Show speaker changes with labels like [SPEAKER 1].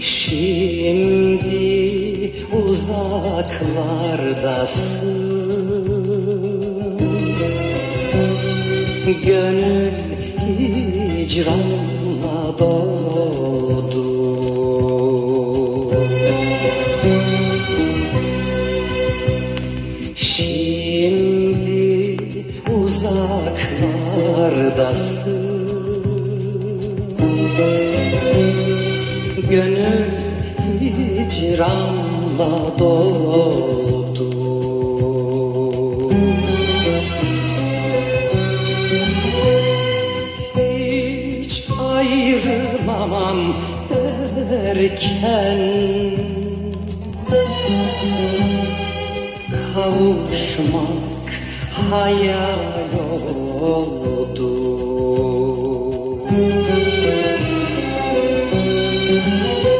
[SPEAKER 1] Şimdi uzaklardasın. Gönül hicranla doldu. Şimdi uzaklardasın Gönül hicranla doldu Hiç ayrılamam derken Kavuşmak hayal oldu